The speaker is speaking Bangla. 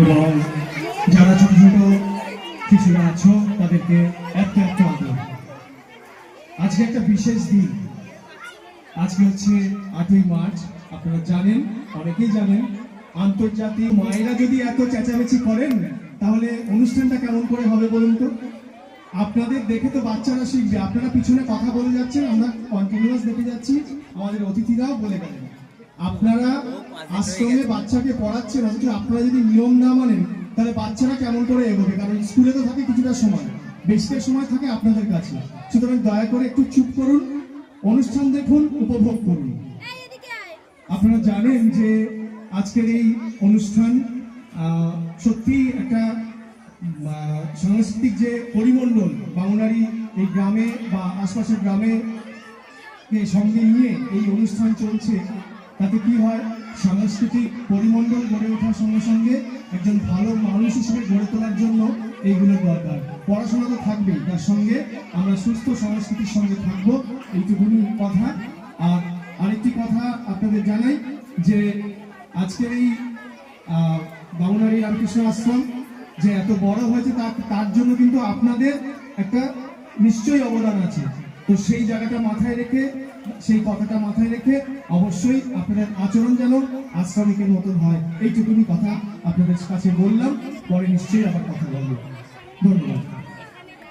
এবং যারা ছোট ছোট শিশুরা আছো, তাদেরকে একটা একটা আদর। আজকে একটা বিশেষ দিন। আজকে হচ্ছে আটই মার্চ, আপনারা জানেন, অনেকেই জানেন, আন্তর্জাতিক মায়েরা যদি এত চেঁচামেচি করেন, তাহলে অনুষ্ঠানটা কেমন করে হবে বলুন তো? আপনাদের দেখে তো বাচ্চারা শিখবে। আপনারা পিছনে কথা বলে যাচ্ছেন, আমরা কন্টিনিউয়াস দেখে যাচ্ছি, আমাদের অতিথিরাও বলে গেলেন। আপনারা আশ্রমে বাচ্চাকে পড়াচ্ছেন অথচ আপনারা যদি নিয়ম না মানেন তাহলে বাচ্চারা কেমন করে এগোবে? কারণ স্কুলে তো থাকে কিছুটা সময়। বেশিটা সময় থাকে আপনাদের কাছে। সুতরাং দয়া করে একটু চুপ করুন অনুষ্ঠান দেখুন উপভোগ করুন। আপনারা জানেন যে আজকের এই অনুষ্ঠান আহ, সত্যি একটা আহ, সাংস্কৃতিক যে পরিমণ্ডল বাউনারি এই গ্রামে বা আশপাশের গ্রামে কে সঙ্গে নিয়ে এই অনুষ্ঠান চলছে। তাতে কি হয়? সাংস্কৃতিক পরিমণ্ডল গড়ে ওঠার সঙ্গে সঙ্গে একজন ভালো মানুষ হিসেবে গড়ে তোলার জন্য এইগুলো দরকার। পড়াশোনা তো থাকবেই, তার সঙ্গে আমরা সুস্থ সংস্কৃতির সঙ্গে থাকব, এইটুকুনি কথা। আর আরেকটি কথা আপনাদের জানাই, যে আজকের এই বামুনারি রামকৃষ্ণ আশ্রম যে এত বড় হয়েছে, তার তার জন্য কিন্তু আপনাদের একটা নিশ্চয়ই অবদান আছে। তো সেই জায়গাটা মাথায় রেখে, সেই কথাটা মাথায় রেখে অবশ্যই আপনাদের আচরণ যেন আশ্রমিকের মতন হয়। এইটুকুনি কথা আপনাদের কাছে বললাম, পরে নিশ্চয়ই আবার কথা বলব। ধন্যবাদ।